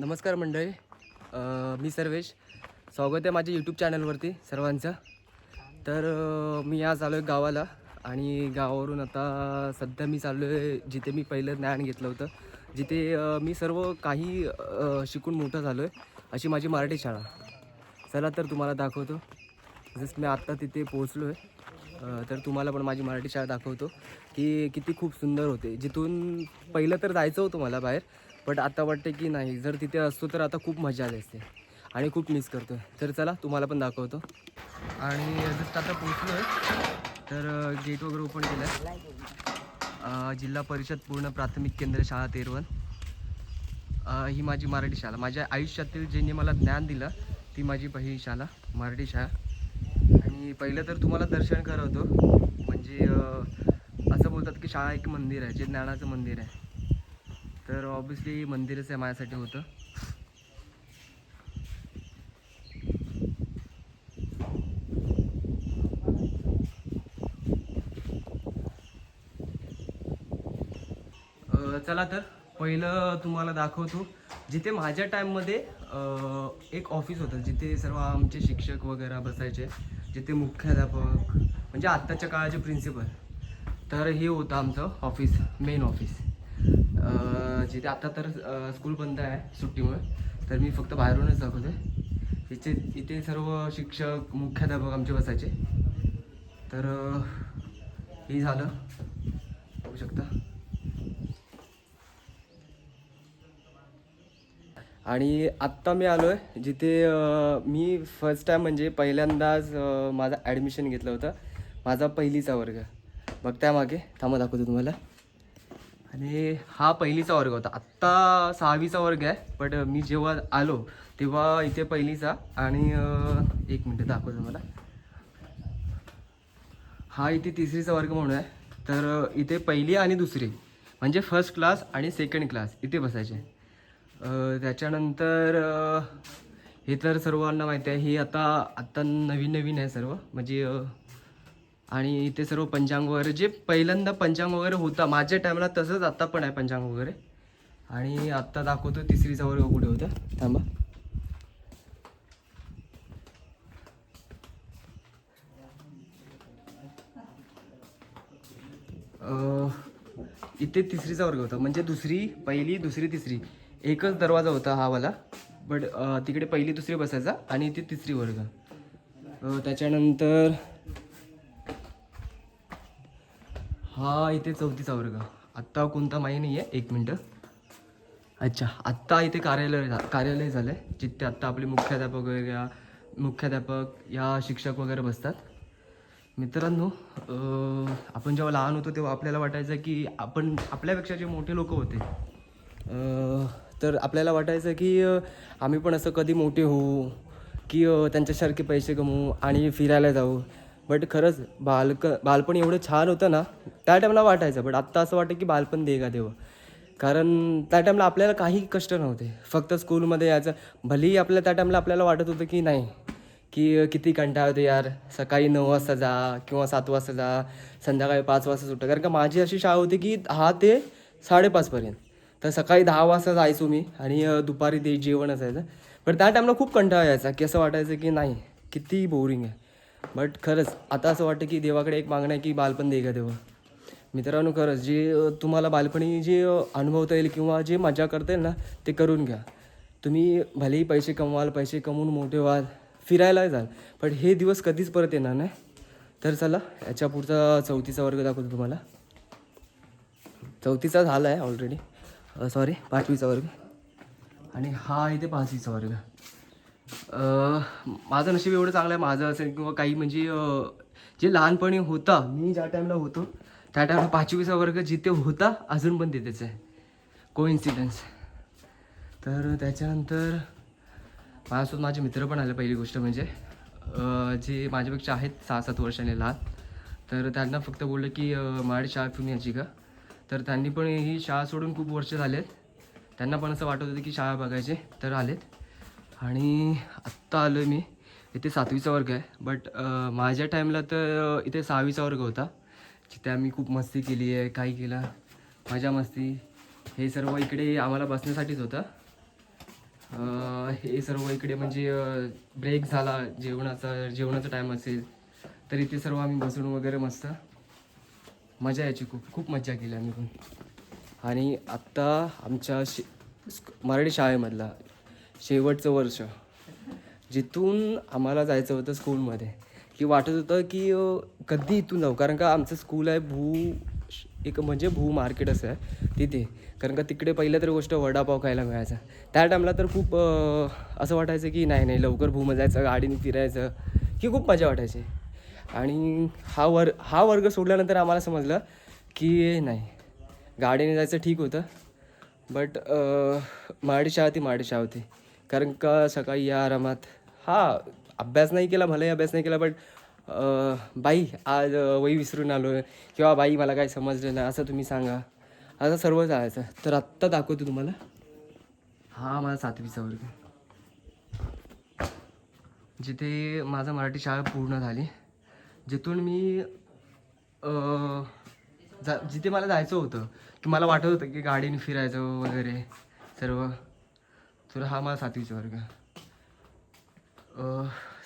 नमस्कार मंडळी. मी सर्वेश. स्वागत आहे माझ्या यूट्यूब चॅनलवरती सर्वांचं. तर मी आज आलो आहे गावाला आणि गावावरून आता सध्या मी चाललो आहे जिथे मी पहिलं ज्ञान घेतलं होतं. जिथे मी सर्व काही शिकून मोठं झालो आहे अशी माझी मराठी शाळा. चला तर तुम्हाला दाखवतो. जसं मी आत्ता तिथे पोहोचलो आहे तर तुम्हाला पण माझी मराठी शाळा दाखवतो की किती खूप सुंदर होते. जिथून पहिलं तर जायचं होतं मला बाहेर बट आता वाटतं की नाही जर तिथे असतो तर आता खूप मजा आली असते. आणि खूप मिस करतो आहे तर चला तुम्हाला पण दाखवतो. आणि जस्ट आता पोचलो आहे तर गेट वगैरे ओपन केलं आहे जिल्हा परिषद पूर्ण प्राथमिक केंद्र शाळा तेरवण. ही माझी मराठी शाळा. माझ्या आयुष्यातील ज्यांनी मला ज्ञान दिलं ती माझी पहिली शाळा मराठी शाळा. आणि पहिलं तर तुम्हाला दर्शन करवतो म्हणजे असं बोलतात की शाळा एक मंदिर आहे जे ज्ञानाचं मंदिर आहे. तर ऑब्विसली मंदिरच आहे माझ्यासाठी होतं. चला तर पहिलं तुम्हाला दाखवतो. जिथे माझ्या टाईममध्ये एक ऑफिस होतं जिथे सर्व आमचे शिक्षक वगैरे बसायचे जिथे मुख्याध्यापक म्हणजे आत्ताच्या काळाचे प्रिन्सिपल तर हे होतं आमचं ऑफिस मेन ऑफिस जिथे आता तर स्कूल बंद आहे सुट्टीमुळे तर मी फक्त बाहेरूनच दाखवते इथे इथे सर्व शिक्षक मुख्याध्यापक आमचे बसायचे. तर हे झालं. बघू शकता. आणि आत्ता मी आलो आहे जिथे मी फर्स्ट टाईम म्हणजे पहिल्यांदाच माझं ॲडमिशन घेतलं होतं. माझा पहिलीचा वर्ग. बघताय मागे. थांबा दाखवतो तुम्हाला. आणि हा पहिलीचा वर्ग होता. आत्ता सहावीचा वर्ग आहे बट मी जेव्हा आलो तेव्हा इथे पहिलीचा आणि एक मिनटं दाखवतो मला हा इथे तिसरीचा वर्ग म्हणून आहे. तर इथे पहिली आणि दुसरी म्हणजे फर्स्ट क्लास आणि सेकंड क्लास इथे बसायचे. त्याच्यानंतर हे तर सर्वांना माहिती आहे. हे आता आत्ता नवीन नवीन आहे सर्व. म्हणजे आणि इथे सर्व पंचांग वगैरे जे पहिल्यांदा पंचांग वगैरे होता माझ्या टायमाला तसंच आत्ता पण आहे पंचांग वगैरे. आणि आत्ता दाखवतो तिसरीचा वर्ग कुठे होता? थांबा. इथे तिसरीचा वर्ग होता. म्हणजे दुसरी पहिली दुसरी तिसरी. एकच दरवाजा होता हा वाला. बट तिकडे पहिली दुसरी बसायचा आणि इथे तिसरी वर्ग. त्याच्यानंतर हा इथे चौथीचा वर्ग. आत्ता कोणता माहीत नाही आहे एक मिनटं. अच्छा आत्ता इथे कार्यालय झा कार्यालय झालं आहे जिथे आत्ता आपले मुख्याध्यापक वगैरे मुख्याध्यापक या शिक्षक वगैरे बसतात. मित्रांनो आपण जेव्हा लहान होतो तेव्हा आपल्याला वाटायचं की आपण आपल्यापेक्षा जे मोठे लोक होते तर आपल्याला वाटायचं की आम्ही पण असं कधी मोठे होऊ की त्यांच्यासारखे पैसे कमवू आणि फिरायला जाऊ. बट खरंच बालक बालपण एवढं छान होतं ना त्या टाईमला वाटायचं. बट आत्ता असं वाटतं की बालपण दे का देवं. कारण त्या टाईमला आपल्याला काही कष्ट नव्हते. फक्त स्कूलमध्ये यायचं. भलेही आपल्या त्या टाईमला आपल्याला वाटत होतं की नाही की किती कंटाळ होते यार. सकाळी नऊ वाजता जा किंवा सात वाजता जा. संध्याकाळी पाच वाजता सुटतं. कारण का माझी अशी शाळा होती की दहा ते साडेपाचपर्यंत तर सकाळी दहा वाजता जायचो मी आणि दुपारी ते जेवण असायचं पण त्या टाईमला खूप कंटाळा यायचा की असं वाटायचं की नाही किती बोरिंग आहे. बट खरंच आता असं वाटतं की देवाकडे एक मागणं आहे की बालपण दे का देवा. मित्रांनो खरंच जे तुम्हाला बालपणी जे अनुभवता येईल किंवा जे मजा करता येईल ना ते करून घ्या. तुम्ही भलेही पैसे कमवाल पैसे कमवून मोठे व्हाल फिरायला जाल पण हे दिवस कधीच परत येणार नाही. तर चला याच्या पुढचा चौथीचा वर्ग दाखवतो तुम्हाला. चौथीचा झाला आहे ऑलरेडी सॉरी पाचवीचा वर्ग. आणि हा इथे पाचवीचा वर्ग. माझं नशीब एवढं चांगलं आहे माझं असेल किंवा काही म्हणजे जे लहानपणी होता मी ज्या टाईमला होतो त्या टाईमला पाचवीचा वर्ग जिथे होता अजून पण तिथेच आहे. को इन्सिडन्स तर त्याच्यानंतर माझ्यासोबत माझे मित्र पण आले पहिली गोष्ट म्हणजे जे माझ्यापेक्षा आहेत सहा सात वर्षांनी लहान. तर त्यांना फक्त बोललं की माझी शाळा फिरून यायची का? तर त्यांनी पण ही शाळा सोडून खूप वर्ष झालेत. त्यांना पण असं वाटत होतं की शाळा बघायचे तर आलेत. आणि आत्ता आलो मी. इथे सातवीचा वर्ग आहे. बट माझ्या टाईमला तर इथे सहावीचा वर्ग होता. जिथे आम्ही खूप मस्ती केली आहे काही केलं. मजा मस्ती. हे सर्व इकडे आम्हाला बसण्यासाठीच होतं. हे सर्व इकडे म्हणजे ब्रेक झाला जेवणाचा जेवणाचा टाईम असेल. तर इथे सर्व आम्ही बसून वगैरे मस्त. मजा यायची खूप. खूप मजा केली आम्ही पण. आणि आत्ता आमच्या शि स्क- मराठी शाळेमधला शेवटचं वर्ष. जिथून आम्हाला जायचं होतं स्कूलमध्ये. की वाटत होतं की कधी इथून जाऊ? कारण का आमचं स्कूल आहे भू एक म्हणजे भू मार्केट असं आहे तिथे. कारण का तिकडे पहिलं तर गोष्ट वडापाव खायला मिळायचा. त्या टाईमला तर खूप असं वाटायचं की नाही नाही लवकर भूमध्ये जायचं गाडीने फिरायचं ही खूप मजा वाटायची. आणि हा वर हा वर्ग सोडल्यानंतर आम्हाला समजलं की नाही गाडीने जायचं ठीक होतं. बट मराठी शाळा ती मराठी शाळा होती. कारण का सकाळी या आरामात? हा अभ्यास नाही केला भलेही अभ्यास नाही केला बट बाई आज वही विसरून आलो आहे किंवा बाई मला काय समजलं नाही असं तुम्ही सांगा. असं सर्व चालायचं. तर आत्ता दाखवतो तुम्हाला. हा माझा सातवीचा वर्ग. जिथे माझा मराठी शाळा पूर्ण झाली. जिथून मी जा जिथे मला जायचं होतं की मला वाटत होतं की गाडीने फिरायचं वगैरे सर्व. तर हा माझा सातवीचा वर्ग.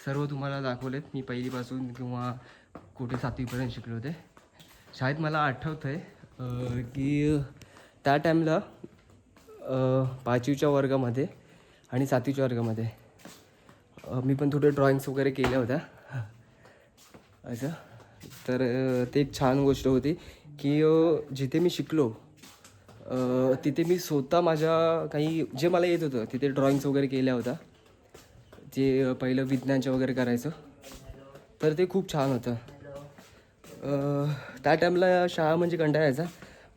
सर्व तुम्हाला दाखवलेत. मी पहिलीपासून किंवा कुठे सातवीपर्यंत शिकले होते. शाळेत मला आठवतं आहे की त्या टाईमला पाचवीच्या वर्गामध्ये आणि सातवीच्या वर्गामध्ये मी पण थोडे ड्रॉइंग्स वगैरे केल्या होत्या. असं. तर ते एक छान गोष्ट होती की जिथे मी शिकलो तिथे मी स्वतः माझ्या काही जे मला येत होतं तिथे ड्रॉइंग्स वगैरे केल्या होत्या. जे पहिलं विज्ञानच्या वगैरे करायचं. तर ते खूप छान होतं. त्या टाईमला शाळा म्हणजे कंटाळायचा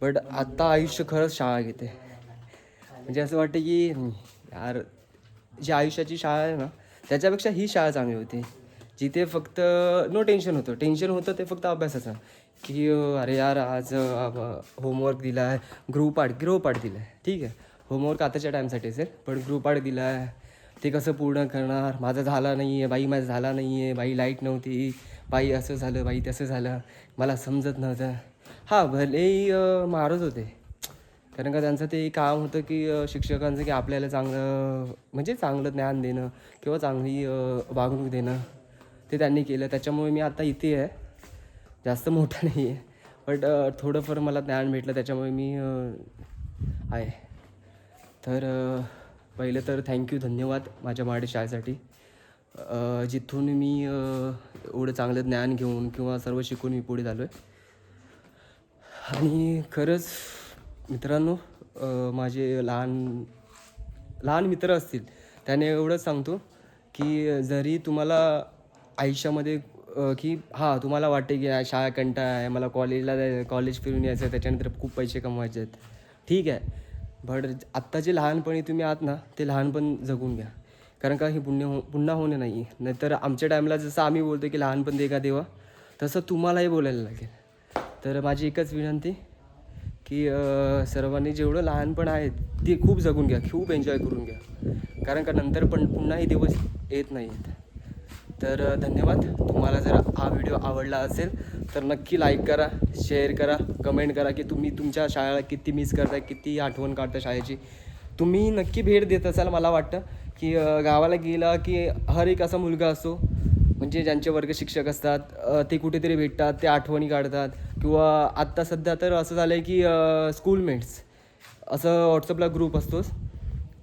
बट आत्ता आयुष्य खरंच शाळा घेते. म्हणजे असं वाटतं की यार जी आयुष्याची शाळा आहे ना त्याच्यापेक्षा ही शाळा चांगली होती. जिथे फक्त नो टेन्शन होतं. टेन्शन होतं ते फक्त अभ्यासाचं. की अरे यार आज होमवर्क दिला आहे ग्रुप आर्ट ग्रुप आर्ट दिला आहे ठीक आहे. होमवर्क आताच्या टाईमसाठी असेल पण ग्रुप आर्ट दिला आहे ते कसं पूर्ण करणार? माझं झाला नाही आहे बाई माझं झाला नाही आहे बाई लाइट नव्हती. बाई असं झालं बाई तसं झालं. मला समजत नव्हतं. हां भलेही मारत होते. कारण का त्यांचं ते काम होतं की शिक्षकांचं की आपल्याला चांगलं म्हणजे चांगलं ज्ञान देणं किंवा चांगली वागणूक देणं. ते त्यांनी केलं. त्याच्यामुळे मी आता इथे आहे. जास्त मोठा नाही आहे. बट थोडंफार मला ज्ञान भेटलं त्याच्यामुळे मी आहे. तर पहिलं तर थँक्यू धन्यवाद माझ्या मराठी शाळेसाठी. जिथून मी एवढं चांगलं ज्ञान घेऊन किंवा सर्व शिकून मी पुढे झालो आहे आणि खरंच मित्रांनो माझे लहान लहान मित्र असतील त्याने एवढंच सांगतो की जरी तुम्हाला आयुष्यामध्ये की हां तुम्हाला वाटते की शाळा कंटाळा आहे मला कॉलेजला जाय कॉलेज फिरून यायचं आहे त्याच्यानंतर खूप पैसे कमवायचे आहेत. ठीक आहे. बट आत्ता जे लहानपणी तुम्ही आहात ना ते लहानपण जगून घ्या. कारण का हे पुण्य हो पुन्हा होणे नाही नाहीतर आमच्या टाईमला जसं आम्ही बोलतो की लहानपण दे का देवा तसं तुम्हालाही बोलायला लागेल. तर माझी एकच विनंती की सर्वांनी जेवढं लहानपण आहे ते खूप जगून घ्या खूप एन्जॉय करून घ्या. कारण का नंतर पण पुन्हा हे दिवस येत नाही आहेत तर धन्यवाद. तुम्हाला जर हा व्हिडिओ आवडला असेल तर नक्की लाईक करा शेअर करा कमेंट करा की तुम्ही तुमच्या शाळेला किती मिस करताय किती आठवण काढता शाळेची. तुम्ही नक्की भेट देत असाल मला वाटतं की गावाला गेला की हर एक असा मुलगा असो म्हणजे ज्यांचे वर्ग शिक्षक असतात ते कुठेतरी भेटतात ते आठवणी काढतात. किंवा आत्ता सध्या तर असं झालं आहे की स्कूलमेट्स असं व्हॉट्सअपला ग्रुप असतोच.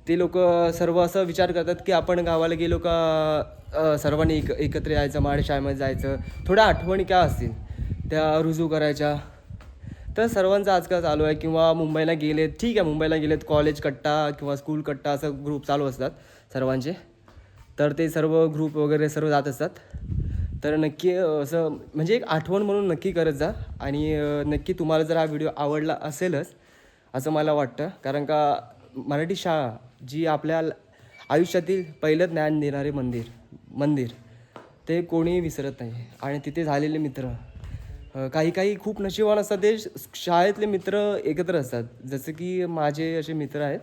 ते लोक सर्व असं विचार करतात की आपण गावाला गेलो का सर्वांनी एक एकत्र यायचं माळशाळेमध्ये जायचं. थोड्या आठवणी काय असतील? त्या रुजू करायच्या. तर सर्वांचं आजकाल चालू आहे किंवा मुंबईला गेलेत ठीक आहे मुंबईला गेलेत कॉलेज कट्टा किंवा स्कूल कट्टा असं ग्रुप चालू असतात सर्वांचे. तर ते सर्व ग्रुप वगैरे सर्व जात असतात. तर नक्की असं म्हणजे एक आठवण म्हणून नक्की करत जा आणि नक्की तुम्हाला जर हा व्हिडिओ आवडला असेलच असं मला वाटतं. कारण का मराठी शाळा जी आपल्या आयुष्यातील पहिलं ज्ञान देणारे मंदिर मंदिर. ते कोणीही विसरत नाही. आणि तिथे झालेले मित्र काही काही खूप नशिबान असतात. ते शाळेतले मित्र एकत्र असतात. जसं की माझे असे मित्र आहेत.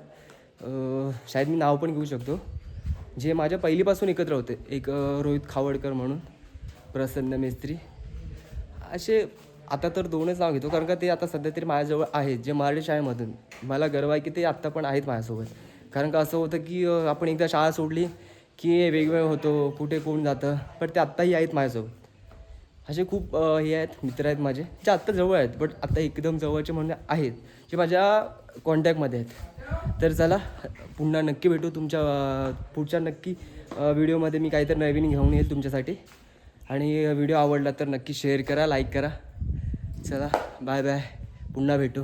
शायद शाळेत मी नाव पण घेऊ शकतो. जे माझ्या पहिलीपासून एकत्र होते. एक रोहित खावडकर म्हणून प्रसन्न मेस्त्री. असे आता तर दोनच नाव घेतो. कारण का ते आता सध्या तरी माझ्याजवळ आहेत. जे मराठी शाळेमधून. मला गर्व आहे की ते आत्ता पण आहेत माझ्यासोबत. कारण का असं होतं की आपण एकदा शाळा सोडली की वेगवेगळं होतो कुठे कोण जातं पण ते आत्ताही आहेत माझ्यासोबत असे खूप हे आहेत मित्र आहेत माझे जे आत्ता जवळ आहेत बट आत्ता एकदम जवळचे म्हणजे आहेत जे माझ्या कॉन्टॅक्टमध्ये आहेत. तर चला पुन्हा नक्की भेटू तुमच्या पुढच्या नक्की व्हिडिओमध्ये मी काहीतरी नवीन घेऊन येईल तुमच्यासाठी. आणि व्हिडिओ आवडला तर नक्की शेअर करा लाईक करा. चला बाय बाय पुन्हा भेटू.